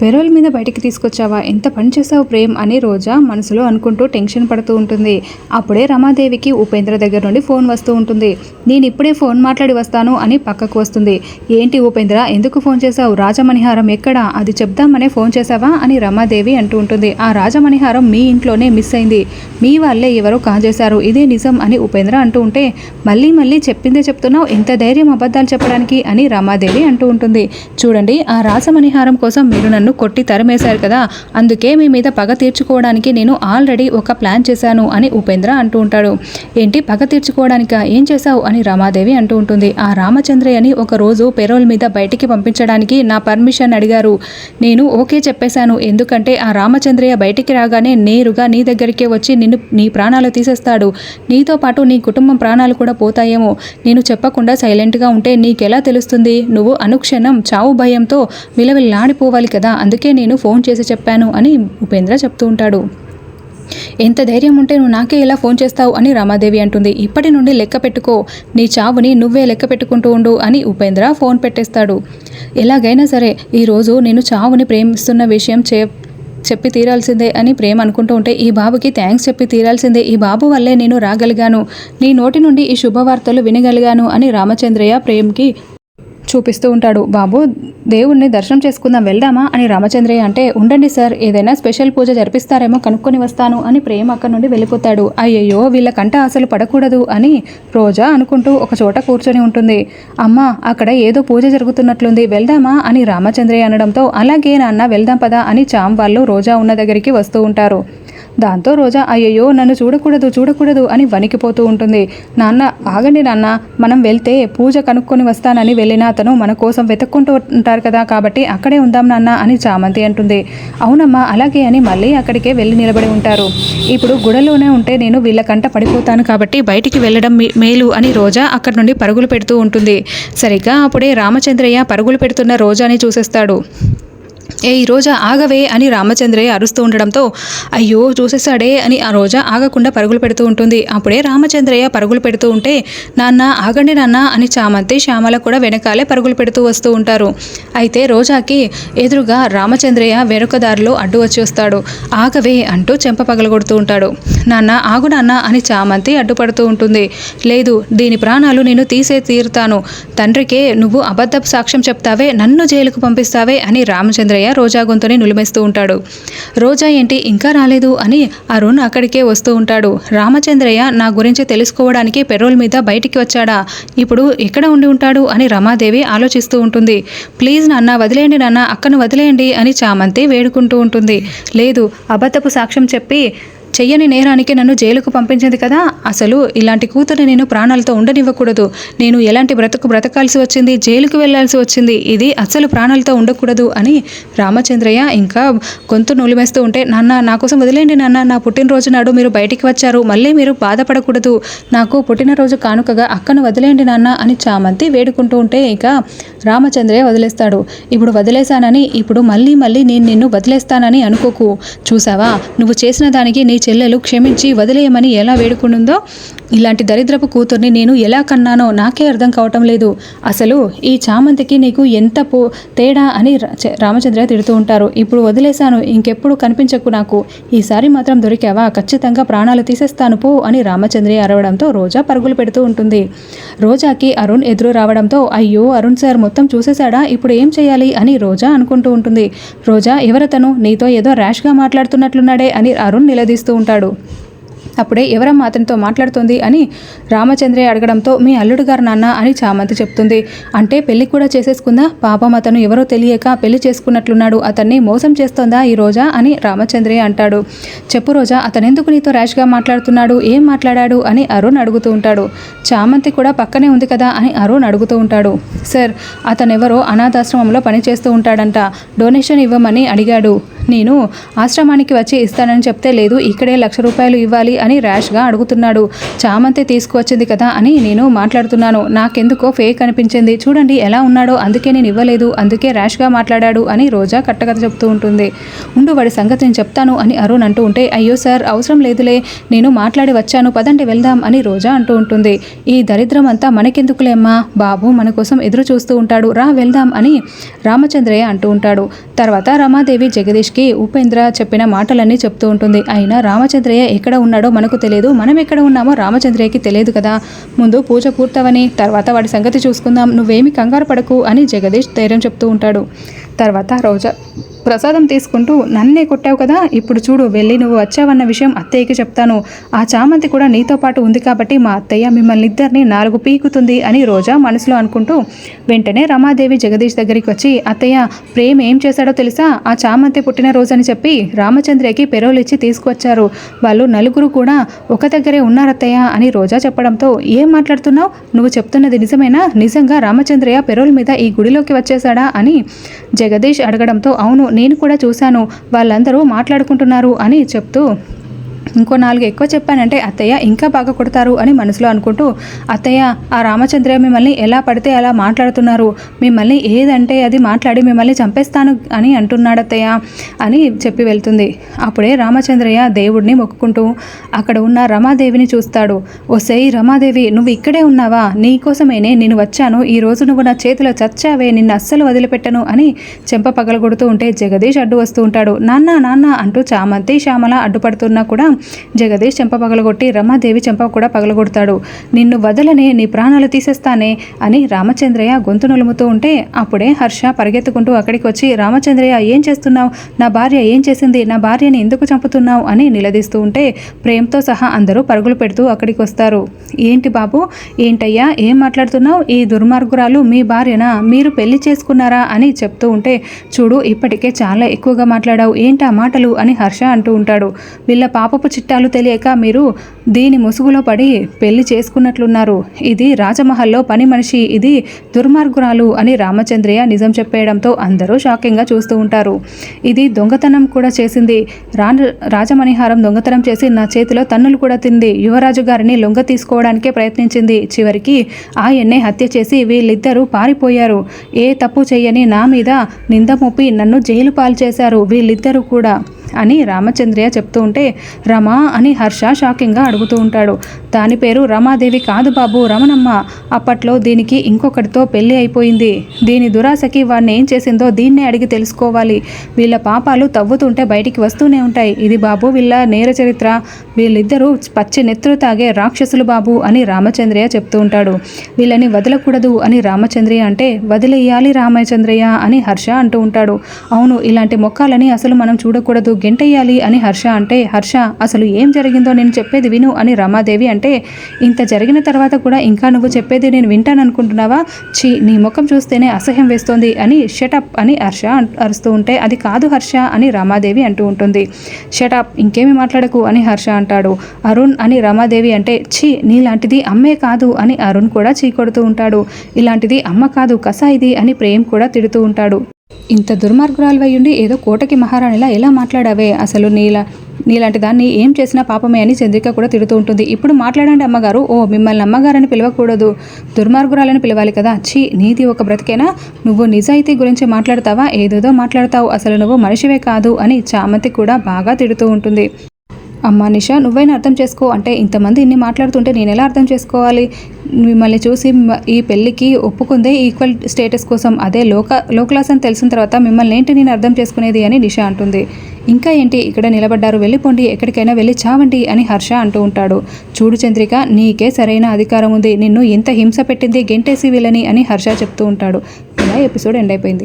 Payroll మీద బయటికి తీసుకొచ్చావా? ఎంత పని చేసావు ప్రేమ్? అని రోజా మనసులో అనుకుంటూ టెన్షన్ పడుతూ ఉంటుంది. అప్పుడే రమాదేవికి ఉపేంద్ర దగ్గర నుండి ఫోన్ వస్తూ ఉంటుంది. నేను ఇప్పుడే ఫోన్ మాట్లాడి వస్తాను అని పక్కకు వస్తుంది. ఏంటి ఉపేంద్ర ఎందుకు ఫోన్ చేశావు? రాజమణిహారం ఎక్కడా? అది చెప్దామనే ఫోన్ చేశావా? అని రమాదేవి అంటూ ఉంటుంది. ఆ రాజమణిహారం మీ ఇంట్లోనే మిస్ అయింది. మీ వాళ్ళే ఎవరో కాజేశారు. ఇదే నిజం అని ఉపేంద్ర అంటూ ఉంటే మళ్ళీ మళ్ళీ చెప్పిందే చెప్తున్నావు? ఎంత ధైర్యం అబద్ధాలు చెప్పడానికి? అని రమాదేవి అంటూ ఉంటుంది. చూడండి ఆ రాజమణిహారం కోసం మీరు నన్ను కొట్టి తరిమేశారు కదా అందుకే మీ మీద పగ తీర్చుకోవడానికి నేను ఆల్రెడీ ఒక ప్లాన్ చేశాను అని ఉపేంద్ర అంటూ ఉంటాడు. ఏంటి పగ తీర్చుకోవడానిక? ఏం చేశావు? అని రమాదేవి అంటూ ఉంటుంది. ఆ రామచంద్రయ్యని ఒక రోజు పెరోల్ మీద బయటికి పంపించడానికి నా పర్మిషన్ అడిగారు. నేను ఓకే చెప్పేశాను. ఎందుకంటే ఆ రామచంద్రయ్య బయటికి రాగానే నేరుగా నీ దగ్గరికే వచ్చి నిన్ను నీ ప్రాణాలు తీసేస్తాడు. నీతో పాటు నీ కుటుంబం ప్రాణాలు కూడా పోతాయేమో. నేను చెప్పకుండా సైలెంట్గా ఉంటే నీకెలా తెలుస్తుంది? నువ్వు అనుక్షణం చావు భయంతో విలవిల్లాడిపోవాలి కదా. అందుకే నేను ఫోన్ చేసి చెప్పాను అని ఉపేంద్ర చెప్తూ ఉంటాడు. ఎంత ధైర్యం ఉంటే నువ్వు నాకే ఇలా ఫోన్ చేస్తావు అని రమాదేవి అంటుంది. ఇప్పటి నుండి లెక్క పెట్టుకో. నీ చావుని నువ్వే లెక్క పెట్టుకుంటూ ఉండు అని ఉపేంద్ర ఫోన్ పెట్టేస్తాడు. ఎలాగైనా సరే ఈరోజు నేను చావుని ప్రేమిస్తున్న విషయం చే చెప్పి తీరాల్సిందే అని ప్రేమ అనుకుంటూ ఉంటే ఈ బాబుకి థ్యాంక్స్ చెప్పి తీరాల్సిందే. ఈ బాబు వల్లే నేను రాగలిగాను. నీ నోటి నుండి ఈ శుభవార్తలు వినగలిగాను అని రామచంద్రయ్య ప్రేమ్కి చూపిస్తూ ఉంటాడు. బాబు దేవుణ్ణి దర్శనం చేసుకుందాం వెళ్దామా? అని రామచంద్రయ్య అంటే ఉండండి సార్ ఏదైనా స్పెషల్ పూజ జరిపిస్తారేమో కనుక్కొని వస్తాను అని ప్రేమ అక్కడి నుండి వెళ్ళిపోతాడు. అయ్యయ్యో వీళ్ళ కంట అసలు పడకూడదు అని రోజా అనుకుంటూ ఒక చోట కూర్చొని ఉంటుంది. అమ్మ అక్కడ ఏదో పూజ జరుగుతున్నట్లుంది వెళ్దామా? అని రామచంద్రయ్య అనడంతో అలాగే నాన్న వెళ్దాం పదా అని చాం వాళ్ళు రోజా ఉన్న దగ్గరికి వస్తూ ఉంటారు. దాంతో రోజా అయ్యయ్యో నన్ను చూడకూడదు చూడకూడదు అని వణికిపోతూ ఉంటుంది. నాన్న ఆగండి నాన్న. మనం వెళ్తే పూజ కనుక్కొని వస్తానని వెళ్ళిన అతను మన కోసం వెతుక్కుంటూ ఉంటారు కదా కాబట్టి అక్కడే ఉందాం నాన్న అని చామంతి అంటుంది. అవునమ్మా అలాగే అని మళ్ళీ అక్కడికే వెళ్ళి నిలబడి ఉంటారు. ఇప్పుడు గుడలోనే ఉంటే నేను వీళ్ళ కంట పడిపోతాను కాబట్టి బయటికి వెళ్ళడం మేలు అని రోజా అక్కడి నుండి పరుగులు పెడుతూ ఉంటుంది. సరిగ్గా అప్పుడే రామచంద్రయ్య పరుగులు పెడుతున్న రోజాని చూసేస్తాడు. ఏ ఈ రోజా ఆగవే అని రామచంద్రయ్య అరుస్తూ ఉండడంతో అయ్యో చూసేశాడే అని ఆ రోజా ఆగకుండా పరుగులు పెడుతూ ఉంటుంది. అప్పుడే రామచంద్రయ్య పరుగులు పెడుతూ ఉంటే నాన్న ఆగండి నాన్న అని చామంతి శ్యామల కూడా వెనకాలే పరుగులు పెడుతూ వస్తూ ఉంటారు. అయితే రోజాకి ఎదురుగా రామచంద్రయ్య వెనుక దారిలో అడ్డు వచ్చి వస్తాడు. ఆగవే అంటూ చెంప పగలగొడుతూ ఉంటాడు. నాన్న ఆగు నాన్న అని చామంతి అడ్డుపడుతూ ఉంటుంది. లేదు దీని ప్రాణాలు నేను తీసే తీరుతాను. తండ్రికే నువ్వు అబద్ధపు సాక్ష్యం చెప్తావే నన్ను జైలుకు పంపిస్తావే అని రామచంద్రయ్య రోజా గొంతుని నులిమేస్తూ ఉంటాడు. రోజా ఏంటి ఇంకా రాలేదు అని అరుణ్ అక్కడికే వస్తూ ఉంటాడు. రామచంద్రయ్య నా గురించి తెలుసుకోవడానికి పెరోల్ మీద బయటికి వచ్చాడా? ఇప్పుడు ఎక్కడ ఉండి ఉంటాడు? అని రమాదేవి ఆలోచిస్తూ ఉంటుంది. ప్లీజ్ నాన్న వదిలేయండి నాన్న అక్కను వదిలేయండి అని చామంతి వేడుకుంటూ ఉంటుంది. లేదు అబద్ధపు సాక్ష్యం చెప్పి చెయ్యని నేరానికి నన్ను జైలుకు పంపించింది కదా? అసలు ఇలాంటి కూతురు నేను ప్రాణాలతో ఉండనివ్వకూడదు. నేను ఎలాంటి బ్రతుకు బ్రతకాల్సి వచ్చింది? జైలుకు వెళ్ళాల్సి వచ్చింది. ఇది అసలు ప్రాణాలతో ఉండకూడదు అని రామచంద్రయ్య ఇంకా గొంతు నూలిమేస్తూ ఉంటే నాన్న నా కోసం వదిలేండి నాన్న. నా పుట్టినరోజు నాడు మీరు బయటికి వచ్చారు. మళ్ళీ మీరు బాధపడకూడదు. నాకు పుట్టినరోజు కానుకగా అక్కను వదిలేండి నాన్న అని చామంతి వేడుకుంటూ ఉంటే ఇక రామచంద్రయ్య వదిలేస్తాడు. ఇప్పుడు వదిలేశానని ఇప్పుడు మళ్ళీ మళ్ళీ నేను నిన్ను వదిలేస్తానని అనుకోకు. చూసావా? నువ్వు చేసిన దానికి నీ చెల్లెలు క్షమించి వదిలేయమని ఎలా వేడుకునుందో ఇలాంటి దరిద్రపు కూతుర్ని నేను ఎలా కన్నానో నాకే అర్థం కావటం లేదు. అసలు ఈ చామంతికి నీకు ఎంత పో తేడా అని రామచంద్ర తిడుతూ ఉంటారు. ఇప్పుడు వదిలేశాను ఇంకెప్పుడు కనిపించకు నాకు. ఈసారి మాత్రం దొరికావా? ఖచ్చితంగా ప్రాణాలు తీసేస్తాను పో అని రామచంద్రయ్య అరవడంతో రోజా పరుగులు పెడుతూ ఉంటుంది. రోజాకి అరుణ్ ఎదురు రావడంతో అయ్యో అరుణ్ సార్ మొత్తం చూసేశాడా? ఇప్పుడు ఏం చేయాలి అని రోజా అనుకుంటూ ఉంటుంది. రోజా ఎవరతను? నీతో ఏదో ర్యాష్గా మాట్లాడుతున్నట్లున్నాడే అని అరుణ్ నిలదీస్తూ ఉంటాడు. అప్పుడే ఎవరమ్మా అతనితో మాట్లాడుతుంది? అని రామచంద్రయ్య అడగడంతో మీ అల్లుడు గారు నాన్న అని చామంతి చెప్తుంది. అంటే పెళ్ళి కూడా చేసేసుకుందా? పాపం అతను ఎవరో తెలియక పెళ్ళి చేసుకున్నట్లున్నాడు. అతన్ని మోసం చేస్తోందా ఈ రోజా? అని రామచంద్రయ్య అంటాడు. చెప్పు రోజా అతనెందుకు నీతో ర్యాష్గా మాట్లాడుతున్నాడు? ఏం మాట్లాడాడు? అని అరుణ్ అడుగుతూ ఉంటాడు. చామంతి కూడా పక్కనే ఉంది కదా? అని అరుణ్ అడుగుతూ ఉంటాడు. సార్ అతనెవరో అనాథాశ్రమంలో పనిచేస్తూ ఉంటాడంట. డొనేషన్ ఇవ్వమని అడిగాడు. నేను ఆశ్రమానికి వచ్చి ఇస్తానని చెప్తే లేదు ఇక్కడే లక్ష రూపాయలు ఇవ్వాలి అని ర్యాష్గా అడుగుతున్నాడు. చామంతి తీసుకువచ్చింది కదా అని నేను మాట్లాడుతున్నాను. నాకెందుకో ఫేక్ అనిపించింది. చూడండి ఎలా ఉన్నాడో అందుకే నేను ఇవ్వలేదు. అందుకే ర్యాష్గా మాట్లాడాడు అని రోజా కట్టకథ చెప్తూ ఉంటుంది. ఉండు వాడి సంగతి నేను చెప్తాను అని అరుణ్ అంటూ ఉంటే అయ్యో సార్ అవసరం లేదులే. నేను మాట్లాడి వచ్చాను. పదండి వెళ్దాం అని రోజా అంటూ ఉంటుంది. ఈ దరిద్రం అంతా మనకెందుకులేమ్మా బాబు మన కోసం ఎదురు చూస్తూ ఉంటాడు. రా వెళ్దాం అని రామచంద్రయ్య అంటూ ఉంటాడు. తర్వాత రమాదేవి జగదీష్కి ఉపేంద్ర చెప్పిన మాటలన్నీ చెప్తూ ఉంటుంది. అయినా రామచంద్రయ్య ఎక్కడ ఉన్నాడో మనకు తెలియదు. మనం ఎక్కడ ఉన్నామో రామచంద్రయ్యకి తెలియదు కదా. ముందు పూజ పూర్తవని తర్వాత వాడి సంగతి చూసుకుందాం. నువ్వేమి కంగారు పడకు అని జగదీష్ ధైర్యం చెప్తూ ఉంటాడు. తర్వాత రోజా ప్రసాదం తీసుకుంటూ నన్నే కొట్టావు కదా ఇప్పుడు చూడు వెళ్ళి నువ్వు వచ్చావన్న విషయం అత్తయ్యకి చెప్తాను. ఆ చామంతి కూడా నీతో పాటు ఉంది కాబట్టి మా అత్తయ్య మిమ్మల్ని ఇద్దరిని నాలుగు పీకుతుంది అని రోజా మనసులో అనుకుంటూ వెంటనే రమాదేవి జగదీష్ దగ్గరికి వచ్చి అత్తయ్య ప్రేమ్ ఏం చేశాడో తెలుసా? ఆ చామంతి పుట్టినరోజు అని చెప్పి రామచంద్రకి పెరోలిచ్చి తీసుకువచ్చారు వాళ్ళు నలుగురు కూడా ఒక దగ్గరే ఉన్నారత్తయ్య అని రోజా చెప్పడంతో ఏం మాట్లాడుతున్నావు? నువ్వు చెప్తున్నది నిజమేనా? నిజంగా రామచంద్రయ్య పెరోల్ మీద ఈ గుడిలోకి వచ్చేశాడా? అని జగదీష్ అడగడంతో అవును నేను కూడా చూశాను. వాళ్ళందరూ మాట్లాడుకుంటున్నారు అని చెప్తూ ఇంకో నాలుగు ఎక్కువ చెప్పానంటే అత్తయ్య ఇంకా బాగా కొడతారు అని మనసులో అనుకుంటూ అత్తయ్య ఆ రామచంద్రయ్య మిమ్మల్ని ఎలా పడితే అలా మాట్లాడుతున్నారు. మిమ్మల్ని ఏదంటే అది మాట్లాడి మిమ్మల్ని చంపేస్తాను అని అంటున్నాడు అత్తయ్య అని చెప్పి వెళ్తుంది. అప్పుడే రామచంద్రయ్య దేవుడిని మొక్కుకుంటూ అక్కడ ఉన్న రమాదేవిని చూస్తాడు. ఒసేయ్ రమాదేవి నువ్వు ఇక్కడే ఉన్నావా? నీకోసమేనే నేను వచ్చాను. ఈ రోజు నువ్వు నా చేతిలో చచ్చావే నిన్ను అస్సలు వదిలిపెట్టను అని చెంప పగలగొడుతూ ఉంటే జగదీష్ అడ్డు వస్తూ ఉంటాడు. నాన్న నాన్న అంటూ చామంతి శ్యామల అడ్డుపడుతున్నా కూడా జగదీష్ చెంప పగలగొట్టి రమాదేవి చెంప కూడా పగలగొడతాడు. నిన్ను వదలనే నీ ప్రాణాలు తీసేస్తానే అని రామచంద్రయ్య గొంతు నలుముతూ ఉంటే అప్పుడే హర్ష పరిగెత్తుకుంటూ అక్కడికి వచ్చి రామచంద్రయ్య ఏం చేస్తున్నావు? నా భార్య ఏం చేసింది? నా భార్యని ఎందుకు చంపుతున్నావు? అని నిలదీస్తూ ఉంటే ప్రేమతో సహా అందరూ పరుగులు పెడుతూ అక్కడికి వస్తారు ఏంటి బాబు? ఏంటయ్యా? ఏం మాట్లాడుతున్నావు? ఈ దుర్మార్గురాలు మీ భార్యనా? మీరు పెళ్ళి చేసుకున్నారా? అని చెప్తూ ఉంటే చూడు ఇప్పటికే చాలా ఎక్కువగా మాట్లాడావు. ఏంటి ఆ మాటలు? అని హర్ష అంటూ ఉంటాడు. వీళ్ళ పాప పాపపు చిట్టాలు తెలియక మీరు దీని ముసుగులో పడి పెళ్ళి చేసుకున్నట్లున్నారు. ఇది రాజమహల్లో పని మనిషి ఇది దుర్మార్గురాలు అని రామచంద్రయ్య నిజం చెప్పేయడంతో అందరూ షాకింగ్గా చూస్తూ ఉంటారు. ఇది దొంగతనం కూడా చేసింది. రా రాజమణిహారం దొంగతనం చేసి నా చేతిలో తన్నులు కూడా తింది. యువరాజు గారిని లొంగ తీసుకోవడానికే ప్రయత్నించింది. చివరికి ఆయన్నే హత్య చేసి వీళ్ళిద్దరూ పారిపోయారు. ఏ తప్పు చేయని నా మీద నింద మోపి నన్ను జైలు పాలు చేశారు వీళ్ళిద్దరూ కూడా. అని రామచంద్రయ్య చెప్తూ ఉంటే రమా అని హర్ష షాకింగ్గా అడుగుతూ ఉంటాడు. దాని పేరు రమాదేవి కాదు బాబు రమణమ్మ. అప్పట్లో దీనికి ఇంకొకటితో పెళ్ళి అయిపోయింది. దీని దురాశకి వాడిని ఏం చేసిందో దీన్నే అడిగి తెలుసుకోవాలి. వీళ్ళ పాపాలు తవ్వుతుంటే బయటికి వస్తూనే ఉంటాయి. ఇది బాబు వీళ్ళ నేర చరిత్ర. వీళ్ళిద్దరూ పచ్చి నెత్తులు తాగే రాక్షసులు బాబు అని రామచంద్రయ్య చెప్తూ ఉంటాడు. వీళ్ళని వదలకూడదు అని రామచంద్రయ్య అంటే వదిలేయాలి రామచంద్రయ్య అని హర్ష అంటూ ఉంటాడు. అవును ఇలాంటి మొక్కలని అసలు మనం చూడకూడదు. గెంటేయాలి అని హర్ష అంటే హర్ష అసలు ఏం జరిగిందో నేను చెప్పేది విను అని రమాదేవి అంటే ఇంత జరిగిన తర్వాత కూడా ఇంకా నువ్వు చెప్పేది నేను వింటాను అనుకుంటున్నావా ఛీ నీ ముఖం చూస్తేనే అసహ్యం వేస్తోంది అని షటప్ అని హర్ష అరుస్తూ ఉంటే అది కాదు హర్ష అని రమాదేవి అంటూ ఉంటుంది. షటప్ ఇంకేమి మాట్లాడకు అని హర్ష అంటాడు. అరుణ్ అని రమాదేవి అంటే ఛీ నీలాంటిది అమ్మే కాదు అని అరుణ్ కూడా చీకొడుతూ ఉంటాడు. ఇలాంటిది అమ్మ కాదు కసా ఇది అని ప్రేమ్ కూడా తిడుతూ ఉంటాడు. ఇంత దుర్మార్గురాలు ఉండి ఏదో కోటకి మహారాణిలా ఎలా మాట్లాడావే? అసలు నీలా నీలాంటి దాన్ని ఏం చేసినా పాపమే అని చంద్రిక కూడా తిడుతూ ఉంటుంది. ఇప్పుడు మాట్లాడండి అమ్మగారు. ఓ మిమ్మల్ని అమ్మగారని పిలవకూడదు. దుర్మార్గురాలని పిలవాలి కదా. ఛీ నీది ఒక బ్రతికేనా? నువ్వు నిజాయితీ గురించి మాట్లాడతావా? ఏదేదో మాట్లాడతావు. అసలు నువ్వు మనిషివే కాదు అని చామంతి కూడా బాగా తిడుతూ ఉంటుంది. అమ్మా నిషా నువ్వైనా అర్థం చేసుకో. అంటే ఇంతమంది ఇన్ని మాట్లాడుతుంటే నేను ఎలా అర్థం చేసుకోవాలి? మిమ్మల్ని చూసి ఈ పెళ్ళికి ఒప్పుకుందే ఈక్వల్ స్టేటస్ కోసం. అదే లోక లో క్లాస్ అని తెలిసిన తర్వాత మిమ్మల్ని ఏంటి నేను అర్థం చేసుకునేది అని నిషా అంటుంది. ఇంకా ఏంటి? ఇక్కడ నిలబడ్డారు వెళ్ళిపోండి ఎక్కడికైనా వెళ్ళి చావండి అని హర్ష అంటూ ఉంటాడు. చూడు చంద్రిక నీకే సరైన అధికారం ఉంది. నిన్ను ఇంత హింస పెట్టింది గెంటేసి వీళ్ళని అని హర్ష చెప్తూ ఉంటాడు. ఇలా ఎపిసోడ్ ఎండ్ అయిపోయింది.